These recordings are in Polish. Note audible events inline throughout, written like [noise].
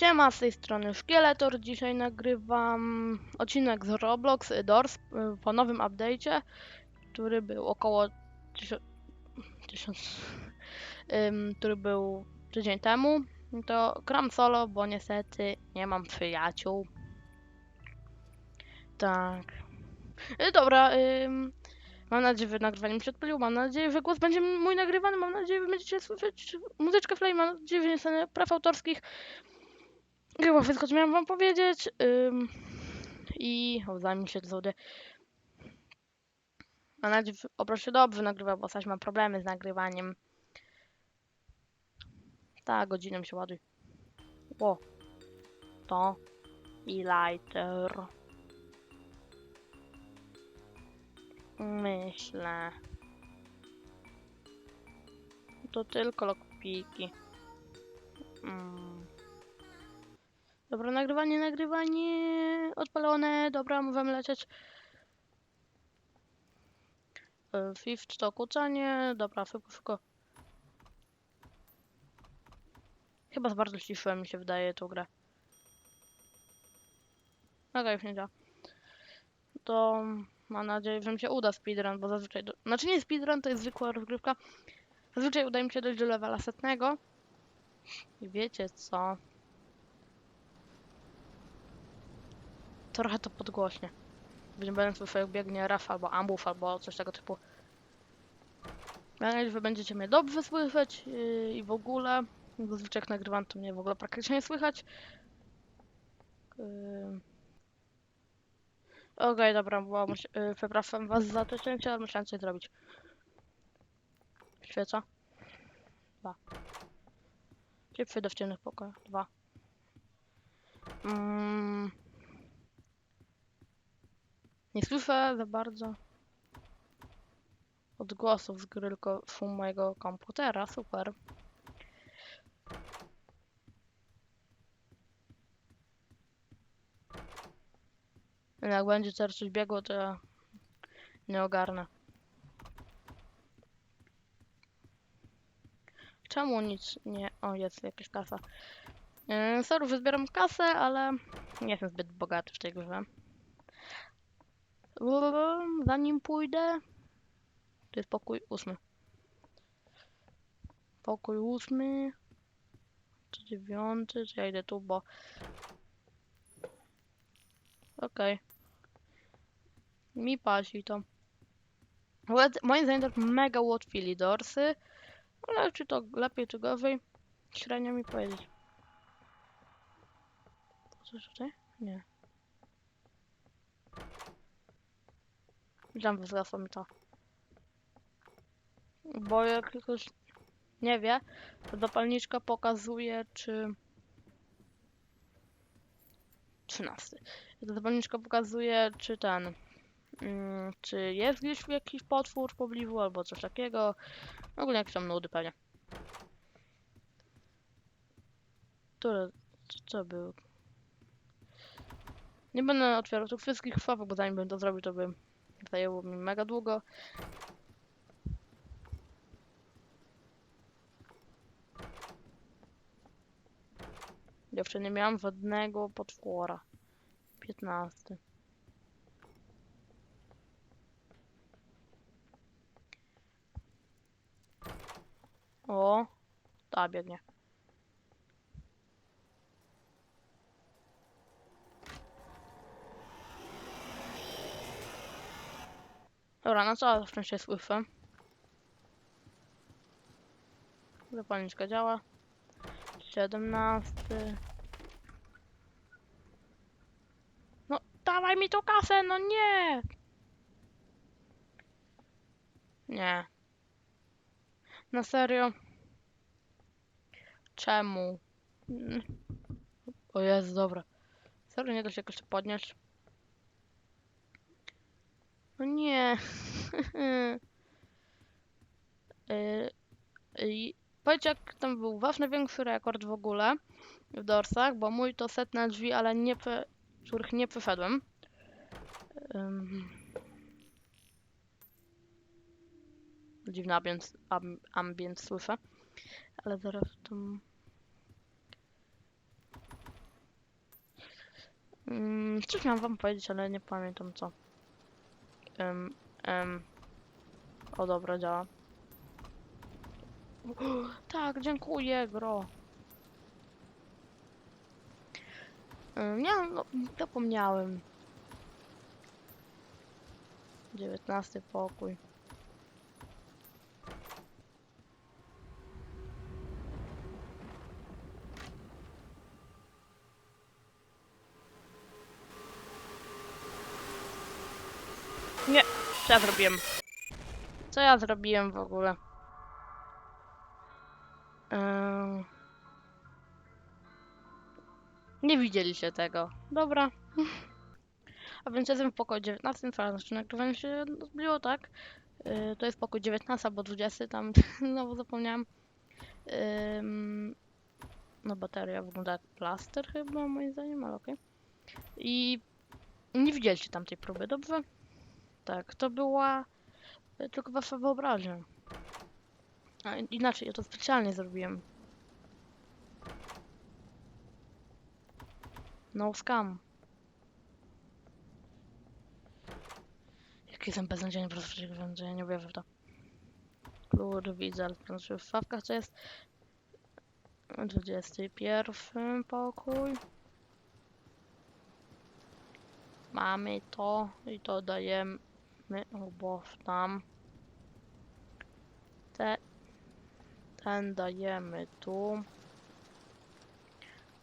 Siema, z tej strony Szkieletor. Dzisiaj nagrywam odcinek z Roblox Doors y, po nowym update'cie, który był około tysiąc, tysiąc ym, który był tydzień temu. To gram solo, bo niestety nie mam przyjaciół. Tak. Y, dobra, ym, mam nadzieję, że nagrywanie mi się odpaliło. Mam nadzieję, że głos będzie mój nagrywany. Mam nadzieję, że będziecie słyszeć muzyczkę Flame. Mam nadzieję, że nie praw autorskich. Chyba wszystko, co miałem wam powiedzieć. Ym, I uda mi się zody. Mam nadzieję, że oprócz się dobrze nagrywa, bo coś mam problemy z nagrywaniem. Ta godzina mi się ładuje. O. To. I lighter. Myślę. To tylko lockpiki. Mm. Dobra, nagrywanie, nagrywanie odpalone. Dobra, możemy lecieć. E, Fifth to kłócanie. Dobra, szybko, szybko. Chyba za bardzo ściszyłem, mi się wydaje, tą grę. Okej, już nie działa. To mam nadzieję, że mi się uda speedrun, bo zazwyczaj... Do... Znaczy nie speedrun, to jest zwykła rozgrywka. Zazwyczaj uda mi się dojść do levela setnego. I wiecie co? Trochę to podgłośnie. Nie będę słyszał jak biegnie raf albo ambuf albo coś tego typu. Mam że będziecie mnie dobrze słyszeć yy, i w ogóle. Zazwyczaj jak nagrywam to mnie w ogóle praktycznie nie słychać. Yy. Okej, dobra, bo yy, przepraszam was za to cięcie, ale musiałem coś zrobić. Świeca. Dwa. Gdzie przejdę w ciemnych pokojach? Dwa. Mm. Nie słyszę za bardzo odgłosów z gry, tylko szum mojego komputera. Super. Jak będzie teraz coś biegło, to ja nie ogarnę. Czemu nic nie... O, jest jakaś kasa. Yy, sorry, że zbieram kasę, ale nie jestem zbyt bogaty w tej grze. Zanim pójdę. To jest pokój ósmy. Pokój ósmy. Czy dziewiąty? Czy ja idę tu, bo. Okej. Mi pasi to. Moim zdaniem to mega ułatwili dorsy. Ale czy to lepiej, czy gorzej? Średnio mi powiedzieć. Coś tutaj? Nie. Widziałem, wzrosło mi to. Bo jak ktoś nie wie, to zapalniczka pokazuje, czy... 13. To zapalniczka pokazuje, czy ten... Mm, czy jest gdzieś jakiś potwór w pobliżu, albo coś takiego. Ogólnie jakieś tam nudy pewnie. Które... Co, co był? Nie będę otwierał tych wszystkich szafek, bo zanim bym to zrobił, to by Zajęło mi mega długo. Jeszcze nie miałam żadnego potwora. 15. O, ta biegnie. Dobra, no co w czym się słyszę? Zapalniczka działa. 17. No, dawaj mi tą kasę, no nie! Nie. Na serio? Czemu? O Jezu, dobra. Serio, nie da się jakoś podnieść? No nie. Yy, [laughs] i Powiedz jak tam był wasz największy rekord w ogóle w dorsach, bo mój to set na drzwi, ale nie prze, których nie przeszedłem. Ym. Dziwny ambient, am, ambient słyszę. Ale zaraz tam... Mm, coś miałam wam powiedzieć, ale nie pamiętam co. Em, em. O dobra, działa. [gasps] Tak, dziękuję, gro. Nie, no, zapomniałem. 19 pokój. Nie, co ja zrobiłem? Co ja zrobiłem w ogóle? Ehm. Nie widzieliście tego. Dobra. [laughs] A więc jestem w pokoju 19, co znaczy nagrywanie się zbliżyło, tak? Yy, to jest pokój 19 albo 20, tam [laughs] znowu zapomniałam. No bateria wygląda jak plaster chyba, moim zdaniem, ale okej. I nie widzieliście tamtej próby, dobrze? Tak, to była y, tylko wasza wyobraźnia. A, inaczej, ja to specjalnie zrobiłem. No scam. Jaki jestem beznadziejny po prostu, że ja nie wierzę w to. Klucz widzę, ale znaczy w szafkach to jest 21 pokój. Mamy to i to dajemy obok tam. Te, ten dajemy tu.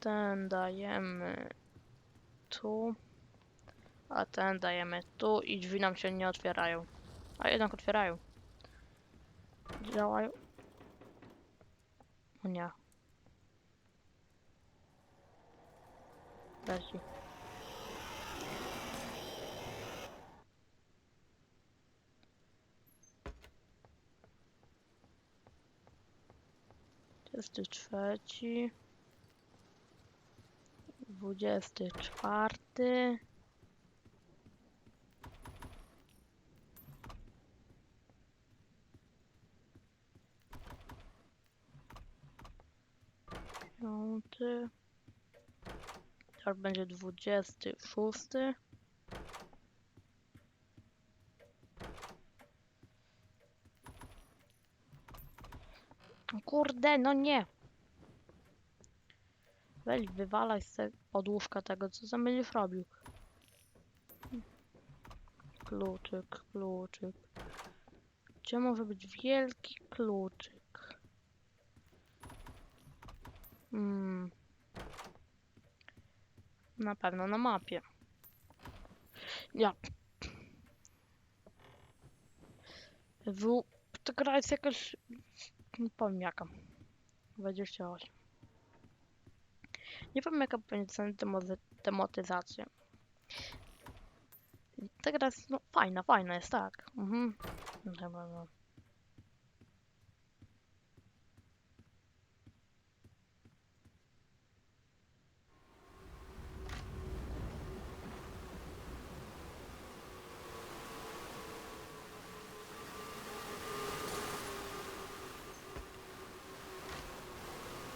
Ten dajemy tu. A ten dajemy tu i drzwi nam się nie otwierają. A jednak otwierają. Działają. O nie. Leci. Dwudziesty trzeci. Dwudziesty czwarty. Piąty. Teraz będzie dwudziesty szósty. Kurde, no nie. Weź wywalaj z te- od łóżka tego, co tam będziesz robił. Kluczyk, kluczyk. Gdzie może być wielki kluczyk? Hmm. Na pewno na mapie. Ja. W... Ta gra jest jakaś... Nie powiem jaka. 28. Nie powiem jaka będzie demo- demotyzacja. Ta gra jest no, fajna, fajna jest, tak. Mhm. Dobra, no.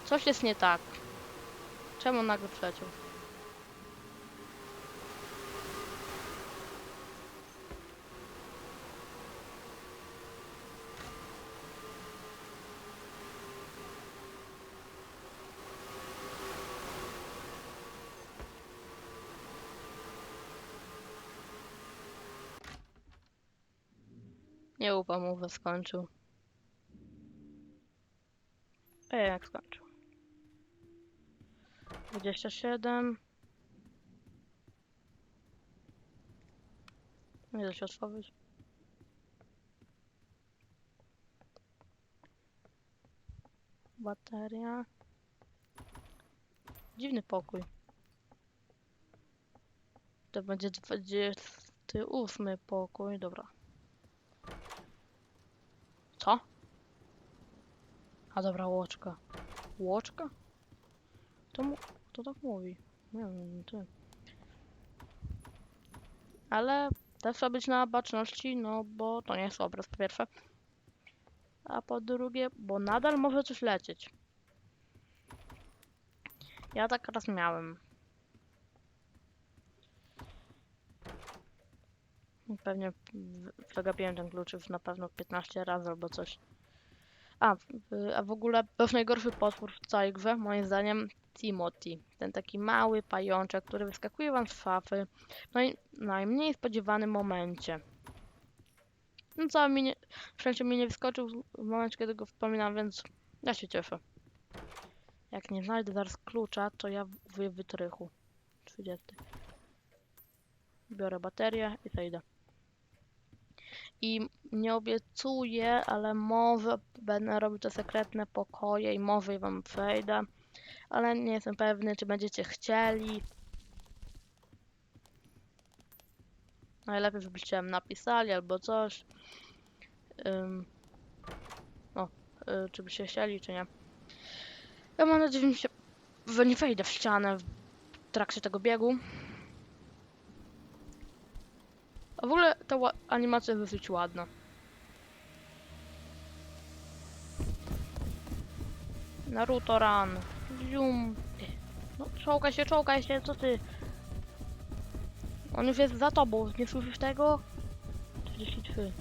Coś jest nie tak. Czemu nagle przeciął? Nie ufam skończył. Ej, jak skończył? 27. Nie da się otworzyć. Bateria. Dziwny pokój. To będzie 28 pokój, dobra. Co? A dobra, łoczka. Łoczka? To mu... Kto tak mówi? Nie wiem, ty. Ale też trzeba być na baczności, no bo to nie jest obraz po pierwsze. A po drugie, bo nadal może coś lecieć. Ja tak raz miałem. Pewnie przegapiłem ten klucz już na pewno 15 razy albo coś. A, a w ogóle jest najgorszy potwór w całej grze, moim zdaniem, Timothy. Ten taki mały pajączek, który wyskakuje wam z szafy w naj, najmniej spodziewanym momencie. No co, mi nie, mi nie wyskoczył w momencie, kiedy go wspominam, więc ja się cieszę. Jak nie znajdę zaraz klucza, to ja w wytrychu. 30. Biorę baterię i zejdę. I nie obiecuję, ale może będę robił te sekretne pokoje i może wam przejdę. Ale nie jestem pewny, czy będziecie chcieli. Najlepiej, żebyście napisali albo coś. Ym, o, y, czy byście chcieli, czy nie. Ja mam nadzieję, że że nie wejdę w ścianę w trakcie tego biegu. A w ogóle ta animacja jest dosyć ładna. Naruto Run. Zium. No, czołgaj się, czołgaj się, co ty? On już jest za tobą, nie słyszysz tego? 33.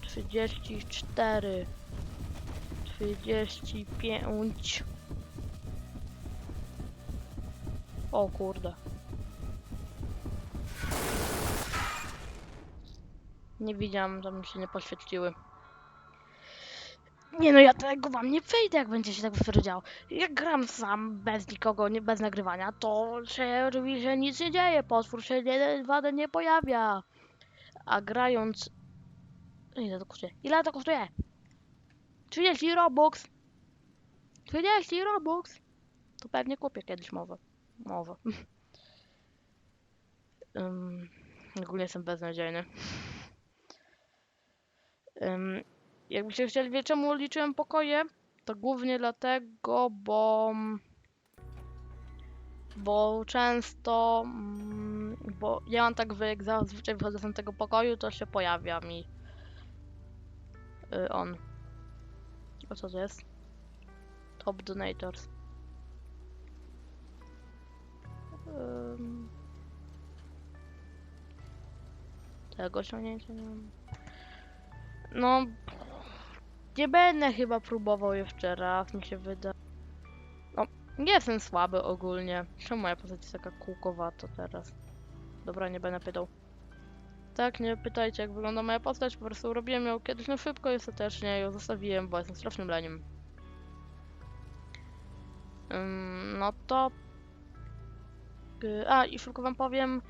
34. 35. O kurde. Nie widziałam, to mi się nie poświeciły. Nie no, ja tego wam nie przejdę, jak będzie się tak wtedy działo. Jak gram sam, bez nikogo, nie, bez nagrywania, to się oczywiście nic nie dzieje, potwór się nie, wadę nie pojawia. A grając... Ile to kosztuje? Ile to kosztuje? 30 Robux! 30 Robux! To pewnie kupię kiedyś może. Może. um, ogólnie jestem beznadziejny. Jakbyście chcieli wiedzieć, czemu liczyłem pokoje, to głównie dlatego, bo... Bo często... mm, Bo ja mam tak, że jak zazwyczaj wychodzę z tamtego pokoju, to się pojawia mi... y, on. A co to jest? Top Donators. Tego osiągnięcia nie mam. No, nie będę chyba próbował jeszcze raz, mi się wyda. No, nie jestem słaby ogólnie. Czemu moja postać jest taka kółkowata teraz? Dobra, nie będę pytał. Tak, nie pytajcie jak wygląda moja postać, po prostu robiłem ją kiedyś na szybko i ostatecznie ją zostawiłem, bo jestem strasznym leniem. Ym, no to... Y, A, i szybko wam powiem,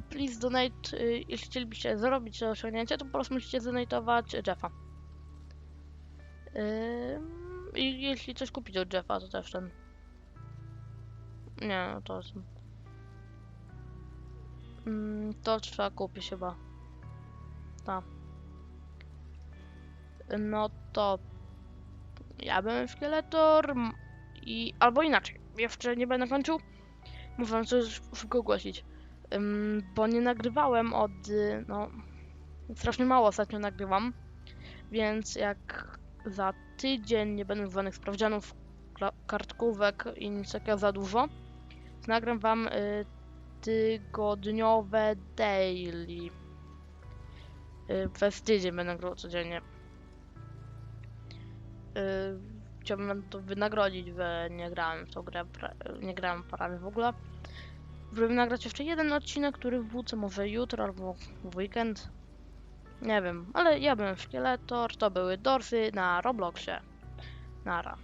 please donate, y, jeśli chcielibyście zrobić to osiągnięcie, to po prostu musicie zdonatować Jeffa. I jeśli coś kupić od Jeffa, to też ten. Nie, no to jest. Mm, to trzeba kupić chyba. Tak. No to. Ja bym szkieletor. I. Albo inaczej. Jeszcze nie będę kończył. Muszę coś szybko ogłosić. Bo nie nagrywałem od. y, No. Strasznie mało ostatnio nagrywam. Więc jak za tydzień nie będę żadnych sprawdzianów, kartkówek i nic takiego za dużo, nagram wam y, tygodniowe daily. Y, przez tydzień będę grał codziennie. Chciałbym to wynagrodzić, że nie grałem w tą grę, nie grałem prawie w ogóle. Żeby nagrać jeszcze jeden odcinek, który wrócę może jutro albo w weekend. Nie wiem, ale ja byłem Szkieletor, to były Dorsy na Robloxie. Nara.